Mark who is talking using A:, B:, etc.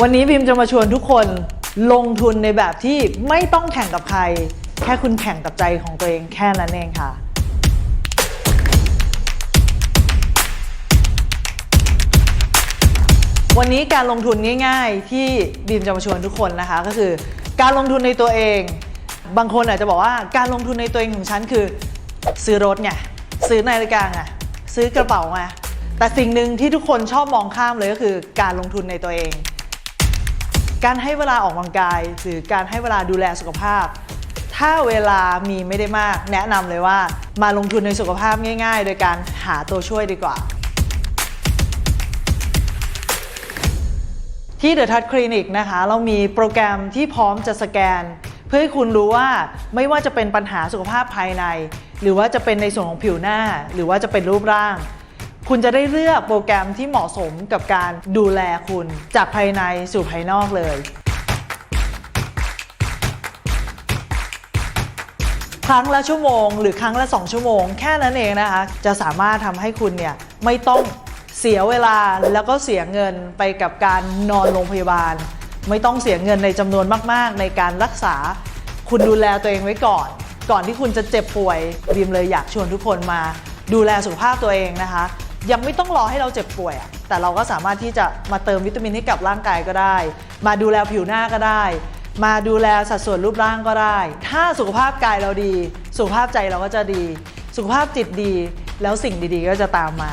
A: วันนี้พิมจะมาชวนทุกคนลงทุนในแบบที่ไม่ต้องแข่งกับใคร แค่คุณแข่งกับใจของตัวเองแค่นั้นเองค่ะ วันนี้การลงทุนง่าย ๆ ที่บีมจะมาชวนทุกคนนะคะ ก็คือ การลงทุนในตัวเอง บางคนอาจจะบอกว่าการลงทุนในตัวเองของฉันคือ ซื้อรถไงซื้อนาฬิกาไงซื้อกระเป๋าไงแต่สิ่งหนึ่งที่ทุกคนชอบมองข้ามเลยก็คือการลงทุนในตัวเอง การให้เวลาออกกำลังกาย หรือการให้เวลาดูแลสุขภาพ ถ้าเวลามีไม่ได้มาก แนะนำเลยว่ามาลงทุนในสุขภาพง่าย ๆ โดยการหาตัวช่วยดีกว่า ที่ The Touch Clinic นะคะ เรามีโปรแกรมที่พร้อมจะสแกน เพื่อให้คุณรู้ว่าไม่ว่าจะเป็นปัญหาสุขภาพภายใน หรือว่าจะเป็นในส่วนของผิวหน้า หรือว่าจะเป็นรูปร่าง คุณจะได้เลือกโปรแกรมที่เหมาะสมกับการดูแลคุณจากภายในสู่ภายนอกเลยครั้งละชั่วโมง หรือครั้งละ 2 ชั่วโมง แค่นั้นเองนะคะ จะสามารถทำให้คุณเนี่ยไม่ต้องเสียเวลาแล้วก็เสียเงินไปกับการนอนโรงพยาบาล ไม่ต้องเสียเงินในจำนวนมาก ๆ ในการรักษา คุณดูแลตัวเองไว้ก่อน ก่อนที่คุณจะเจ็บป่วยบีมเลยอยากชวนทุกคนมา ดูแลสุขภาพตัวเองนะคะ ยังไม่ต้องรอให้เราเจ็บป่วยอะแต่เราก็สามารถที่จะมาเติมวิตามินให้กับร่างกายก็ได้ มาดูแลผิวหน้าก็ได้ มาดูแลสัดส่วนรูปร่างก็ได้ ถ้าสุขภาพกายเราดี สุขภาพใจเราก็จะดี สุขภาพจิตดี แล้วสิ่งดีๆ ก็จะตามมา